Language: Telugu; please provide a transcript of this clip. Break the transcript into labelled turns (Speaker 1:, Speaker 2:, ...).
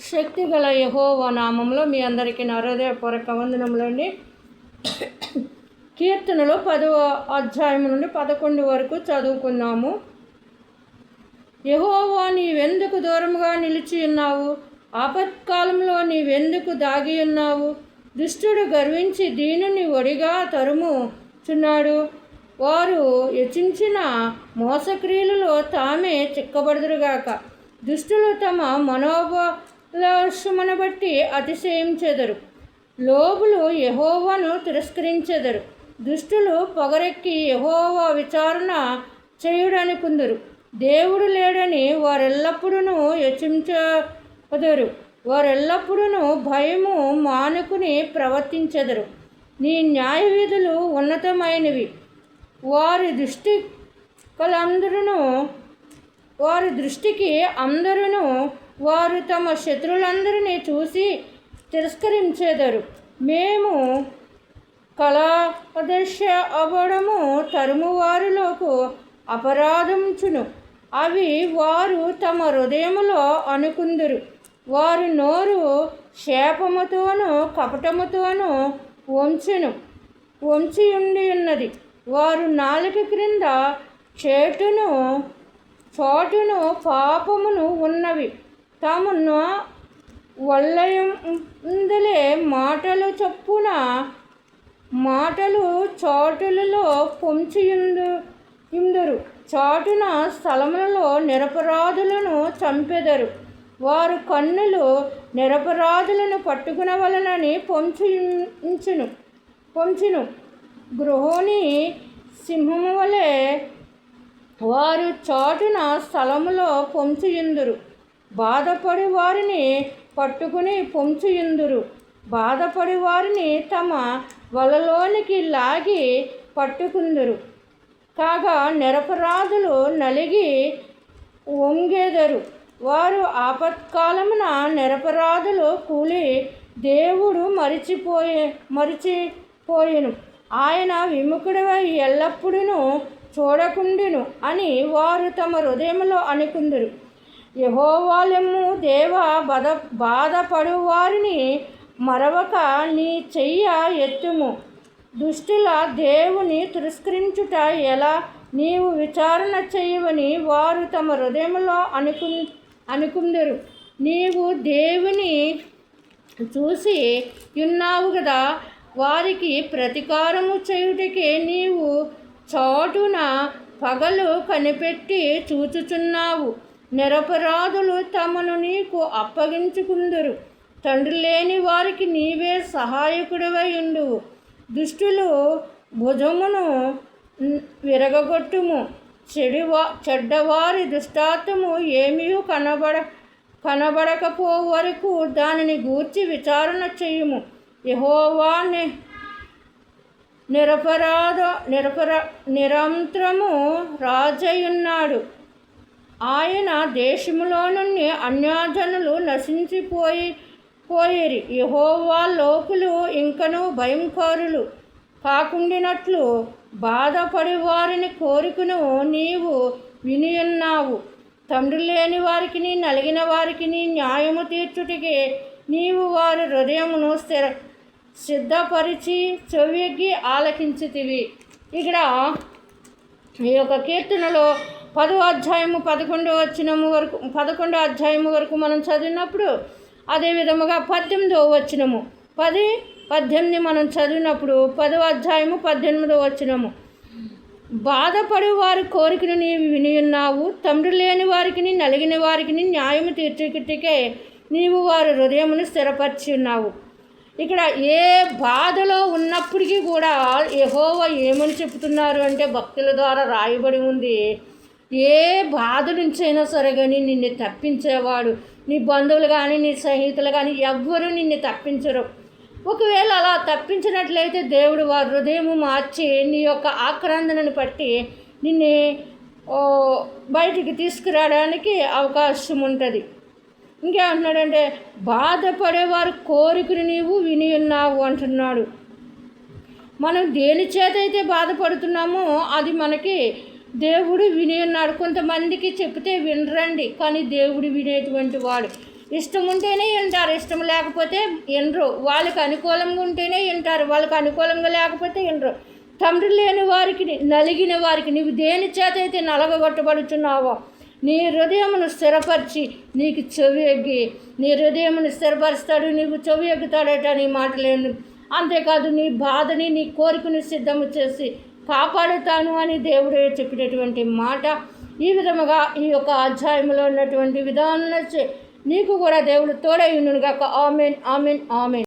Speaker 1: శక్తి గల యహోవ నామంలో మీ అందరికీ నా హృదయపూర్వక వందనములండి. కీర్తనలో పదవ అధ్యాయం నుండి పదకొండు వరకు చదువుకున్నాము యహోవా నీవెందుకు దూరముగా నిలిచి ఉన్నావు? ఆపత్కాలంలో నీవెందుకు దాగి ఉన్నావు? దుష్టుడు గర్వించి దీనుని ఒడిగా తరుము చున్నాడు వారు యచించిన మోసక్రియలలో తామే చిక్కబడుదురుగాక. దుష్టులు తమ మనోబలమును బట్టి అతిశయించెదరు. లోబులు యహోవాను తిరస్కరించెదరు. దుష్టులు పొగరెక్కి యహోవా విచారణ చేయుడనుకుందరు. దేవుడు లేడని వారెల్లప్పుడూ యచించదరు. వారెల్లప్పుడూ భయము మానుకుని ప్రవర్తించెదరు. నీ న్యాయ విధులు ఉన్నతమైనవి. వారి దృష్టి కలందరూ వారి దృష్టికి అందరూ వారు తమ శత్రులందరినీ చూసి తిరస్కరించేదారు. మేము కళాదశ అవ్వడము తరుమువారిలోకు అపరాధంచును అవి వారు తమ హృదయములో అనుకుందరు. వారి నోరు శాపముతోనూ కపటముతోనూ వంచును. వంచి ఉండి ఉన్నది వారు నాలుక క్రింద చేటును చోటును పాపమును ఉన్నవి. తామున్న వల్లయందులే మాటలు చొప్పున. మాటలు చాటులలో పొంచియుందు ఇందురు చాటున స్థలములలో నిరపరాధులను చంపెదరు. వారు కన్నులు నిరపరాధులను పట్టుకునవలనని పొంచును పొంచును. గృహోని సింహము వలె వారు చాటున స్థలములో పొంచియుందురు. బాధపడి వారిని పట్టుకుని పొంచుయుందురు. బాధపడి వారిని తమ వలలోనికి లాగి పట్టుకుందురు. కాగా నిరపరాధులు నలిగి వంగెదరు. వారు ఆపత్కాలమున నిరపరాధులు కూలి దేవుడు మరిచిపోయే మరిచిపోయెను. ఆయన విముఖుడవై ఎల్లప్పుడూ చూడకుండును అని వారు తమ హృదయంలో అనుకుందరు. యహోవాలెమ్ము దేవ బద బాధపడు వారిని మరవక నీ చెయ్య ఎత్తుము. దుష్టుల దేవుని తిరస్కరించుట ఎలా? నీవు విచారణ చేయవని వారు తమ హృదయంలో అనుకు అనుకుందరు. నీవు దేవుని చూసి ఉన్నావు కదా వారికి ప్రతీకారము చేయుటకే నీవు చోటున పగలు కనిపెట్టి చూచుచున్నావు. నిరపరాధులు తమను నీకు అప్పగించుకుందరు. తండ్రి లేని వారికి నీవే సహాయకుడివై ఉండువు దుష్టులు భుజమును విరగగొట్టుము. చెడువా చెడ్డవారి దుష్టాత్మము ఏమీ కనబడ కనబడకపో వరకు దానిని గూర్చి విచారణ చేయుము. యహోవా నిరపరాధ నిరపరా నిరంతరము రాజయున్నాడు ఆయన దేశములో నుండి అన్యాజనులు నశించిపోయి పోయిరి. యహోవా లోకులు ఇంకను భయంకరులు. కాకుండినట్లు బాధపడి వారిని కోరికను నీవు వినియున్నావు తండ్రి లేని వారికి నలిగిన వారికి న్యాయము తీర్చుటికి నీవు వారి హృదయమును స్థిర సిద్ధపరిచి చెవికి ఆలకించితివి. ఇక్కడ ఈ యొక్క కీర్తనలో పదో అధ్యాయము పదకొండో వచ్చినము వరకు పదకొండో అధ్యాయము వరకు మనం చదివినప్పుడు అదే విధముగా పద్దెనిమిదో వచ్చినము పది పద్దెనిమిది మనం చదివినప్పుడు పదో అధ్యాయము పద్దెనిమిదో వచనము. బాధపడి వారి కోరికను నీవు వినియున్నావు తండ్రి లేని వారికి నలిగిన వారికి న్యాయము తీర్చుకిటికే నీవు వారి హృదయమును స్థిరపరిచి ఉన్నావు. ఇక్కడ ఏ బాధలో ఉన్నప్పటికీ కూడా యహోవ ఏమని చెప్తున్నారు అంటే భక్తుల ద్వారా రాయబడి ఉంది. ఏ బాధ నుంచైనా సరే కానీ నిన్ను తప్పించేవాడు. నీ బంధువులు కానీ నీ స్నేహితులు కానీ ఎవ్వరూ నిన్ను తప్పించరు. ఒకవేళ అలా తప్పించినట్లయితే దేవుడు వారి హృదయము మార్చి నీ యొక్క ఆక్రందనను బట్టి నిన్ను బయటికి తీసుకురావడానికి అవకాశం ఉంటుంది. ఇంకేమంటున్నాడంటే బాధపడేవారు కోరికను నీవు విని ఉన్నావు అంటున్నాడు. మనం దేని చేత అయితే బాధపడుతున్నామో అది మనకి దేవుడు విని ఉన్నాడు కొంతమందికి చెప్తే వినరండి కానీ దేవుడు వినేటువంటి వాడు. ఇష్టం ఉంటేనే వింటారు ఇష్టం లేకపోతే వినరు. వాళ్ళకి అనుకూలంగా ఉంటేనే వింటారు వాళ్ళకి అనుకూలంగా లేకపోతే వినరు. తండ్రి లేని వారికి నలిగిన వారికి నీవు దేని చేత అయితే నలగగొట్టబడుచున్నావో నీ హృదయమును స్థిరపరిచి నీకు చెవి ఎగ్గి నీ హృదయమును స్థిరపరుస్తాడు నీకు చెవి ఎగ్గుతాడట నీ మాటలేను. అంతేకాదు నీ బాధని నీ కోరికను సిద్ధము చేసి కాపాడుతాను అని దేవుడు చెప్పినటువంటి మాట. ఈ విధముగా ఈ యొక్క అధ్యాయంలో ఉన్నటువంటి విధానం నీకు కూడా దేవుడు తోడై గాక ఆమెన్ ఆమెన్ ఆమెన్.